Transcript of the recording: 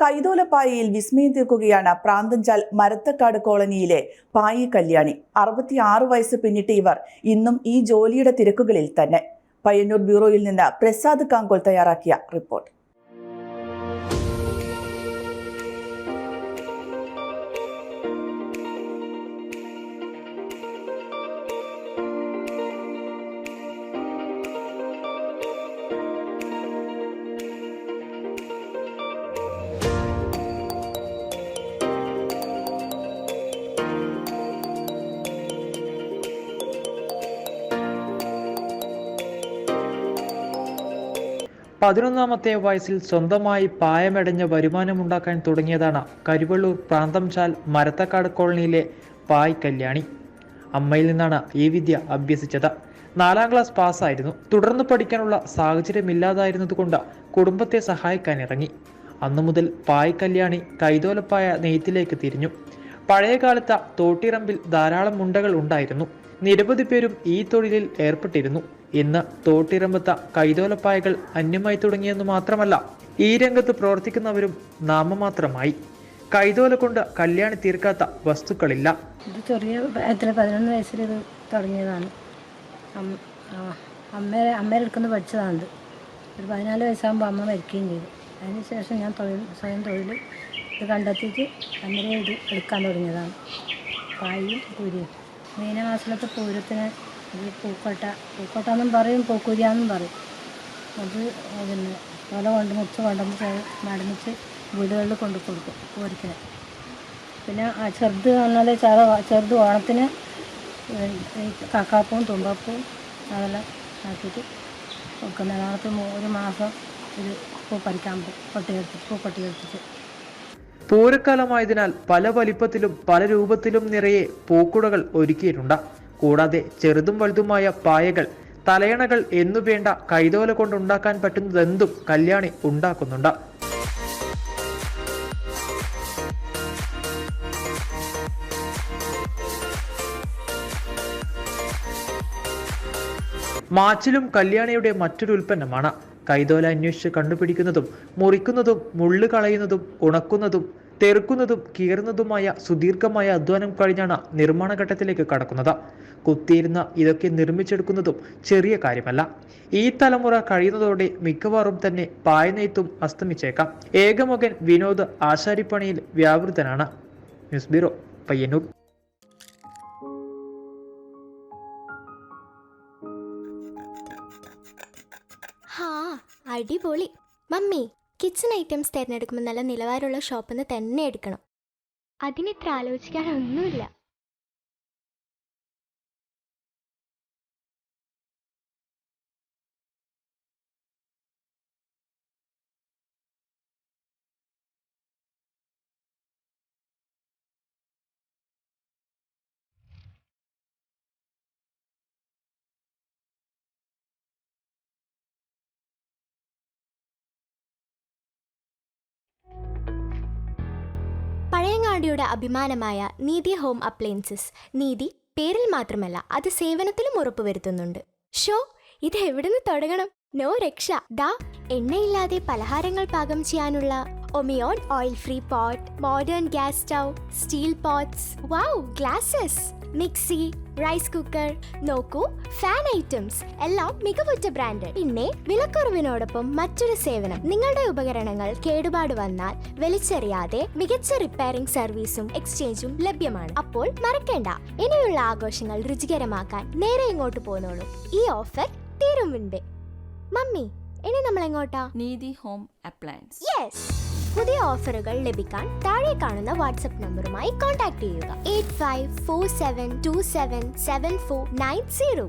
കൈതോലപ്പായയിൽ വിസ്മയം തീർക്കുകയാണ് പ്രാന്തഞ്ചാൽ മരത്തക്കാട് കോളനിയിലെ പായി കല്യാണി. അറുപത്തിയാറ് വയസ്സ് പിന്നിട്ട് ഇവർ ഇന്നും ഈ ജോലിയുടെ തിരക്കുകളിൽ തന്നെ. പയ്യന്നൂർ ബ്യൂറോയിൽ നിന്ന് പ്രസാദ് കാങ്കോൾ തയ്യാറാക്കിയ റിപ്പോർട്ട്. പതിനൊന്നാമത്തെ വയസ്സിൽ സ്വന്തമായി പായമടഞ്ഞ വരുമാനമുണ്ടാക്കാൻ തുടങ്ങിയതാണ് കരുവള്ളൂർ പ്രാന്തംചാൽ മരത്തക്കാട് കോളനിയിലെ പായ് കല്യാണി. അമ്മയിൽ നിന്നാണ് ഈ വിദ്യ അഭ്യസിച്ചത്. നാലാം ക്ലാസ് പാസ്സായിരുന്നു. തുടർന്ന് പഠിക്കാനുള്ള സാഹചര്യമില്ലാതായിരുന്നതുകൊണ്ട് കുടുംബത്തെ സഹായിക്കാൻ ഇറങ്ങി അന്നു മുതൽ പായ് കല്യാണി കൈതോലപ്പായ നെയ്ത്തിലേക്ക് തിരിഞ്ഞു. പഴയകാലത്ത് തോട്ടിറമ്പിൽ ധാരാളം മുണ്ടകൾ ഉണ്ടായിരുന്നു. നിരവധി പേരും ഈ തൊഴിലിൽ ഏർപ്പെട്ടിരുന്നു. ഇന്ന് തോട്ടിറമ്പത്ത കൈതോലപ്പായകൾ അന്യമായി തുടങ്ങിയെന്ന് മാത്രമല്ല ഈ രംഗത്ത് പ്രവർത്തിക്കുന്നവരും നാമമാത്രമായി. കൈതോല കൊണ്ട് കല്യാണി തീർക്കാത്ത വസ്തുക്കളില്ല. ഇത് ചെറിയ പ്രായത്തിൽ പതിനൊന്ന് വയസ്സിൽ ഇത് തുടങ്ങിയതാണ്. അമ്മ അമ്മയുടെ അടുക്കുന്ന പഠിച്ചതാണിത്. ഒരു പതിനാല് വയസ്സാകുമ്പോൾ അമ്മ മരിക്കുകയും ചെയ്തു. അതിനുശേഷം ഞാൻ തൊഴിൽ സ്വയം തൊഴിൽ ഇത് കണ്ടെത്തിയിട്ട് അന്നേരം ഇത് എടുക്കാൻ തുടങ്ങിയതാണ്. പായും കുരിയും മീനമാസത്തിലത്തെ പൂരത്തിന് ഇത് പൂക്കോട്ട. പൂക്കോട്ട എന്നും പറയും പൂക്കുരിയാന്നും പറയും. അത് പിന്നെ ഓല കൊണ്ട് മുറിച്ച് കൊണ്ടുവന്ന് മടമിച്ച് വീടുകളിൽ കൊണ്ടു കൊടുക്കും പൂരത്തിന്. പിന്നെ ആ ചെറുത് പറഞ്ഞാൽ ചെറു ചെറുത് ഓണത്തിന് ഈ കാക്കാപ്പവും തുമ്പപ്പവും അതെല്ലാം ആക്കിയിട്ട് കൊടുക്കുന്ന ഓണത്തിന് ഒരു മാസം ഇത് പൂ പറിക്കാൻ പോകും കൊട്ടിയെടുത്ത് പൂ പൊട്ടി കൊട്ടിയെടുത്തിട്ട് പൂരക്കാലമായതിനാൽ പല വലിപ്പത്തിലും പല രൂപത്തിലും നിറയെ പൂക്കുടകൾ ഒരുക്കിയിട്ടുണ്ട്. കൂടാതെ ചെറുതും വലുതുമായ പായകൾ തലയണകൾ എന്നു വേണ്ട കൈതോല കൊണ്ടുണ്ടാക്കാൻ പറ്റുന്നതെന്തും കല്യാണി ഉണ്ടാക്കുന്നുണ്ട്. മാച്ചിലും കല്യാണിയുടെ മറ്റൊരു ഉൽപ്പന്നമാണ് കൈതോല അന്വേഷിച്ച് കണ്ടുപിടിക്കുന്നതും മുറിക്കുന്നതും മുള്ളു കളയുന്നതും ഉണക്കുന്നതും തെറുക്കുന്നതും കീറുന്നതുമായ സുദീർഘമായ അധ്വാനം കഴിഞ്ഞാണ് നിർമ്മാണ ഘട്ടത്തിലേക്ക് കടക്കുന്നത്. കുത്തിയിരുന്ന ഇതൊക്കെ നിർമ്മിച്ചെടുക്കുന്നതും ചെറിയ കാര്യമല്ല. ഈ തലമുറ കഴിയുന്നതോടെ മിക്കവാറും തന്നെ പായനെയ്ത്തും അസ്തമിച്ചേക്കാം. ഏകമകൻ വിനോദ് ആശാരിപ്പണിയിൽ വ്യാപൃതനാണ്. News bureau Payyanur. അടിപൊളി. മമ്മി കിച്ചൺ ഐറ്റംസ് തിരഞ്ഞെടുക്കുമ്പോൾ നല്ല നിലവാരമുള്ള ഷോപ്പിൽ നിന്ന് തന്നെ എടുക്കണം. അതിനിത്ര ആലോചിക്കാനൊന്നുമില്ല. പഴയങ്ങാടിയുടെ അഭിമാനമായ നീതി ഹോം അപ്ലയൻസസ്. നീതി പേരിൽ മാത്രമല്ല അത് സേവനത്തിലും ഉറപ്പ് വരുത്തുന്നുണ്ട് ഷോ ഇത് എവിടുന്ന് തുടങ്ങണം? നോ രക്ഷ. ദാ എണ്ണയില്ലാതെ പലഹാരങ്ങൾ പാകം ചെയ്യാനുള്ള ഒമിയോൺ oil free pot modern gas stove steel pots wow glasses mixie rice cooker നോക്കൂ ഫാൻ ഐറ്റംസ് എല്ലാം മികവുറ്റ ബ്രാൻഡ് പിന്നെ വിലക്കുറവിനോടൊപ്പം മറ്റൊരു സേവനം. നിങ്ങളുടെ ഉപകരണങ്ങൾ കേടുപാട് വന്നാൽ വലിച്ചെറിയാതെ മികച്ച റിപ്പയറിംഗ് സർവീസും എക്സ്ചേഞ്ചും ലഭ്യമാണ്. അപ്പോൾ മറക്കേണ്ട. ഇനിയുള്ള ആഘോഷങ്ങൾ രുചികരമാക്കാൻ നേരെ ഇങ്ങോട്ട് പോന്നോളൂ. ഈ ഓഫർ തീരും മുൻപേ. മമ്മി ഇനി നമ്മൾ എങ്ങോട്ടാ നീതി ഹോം അപ്ലയൻസ്. യെസ് പുതിയ ഓഫറുകൾ ലഭിക്കാൻ താഴെ കാണുന്ന വാട്സ്ആപ്പ് നമ്പറുമായി കോൺടാക്ട് ചെയ്യുക. Eight five four seven two seven seven four nine zero.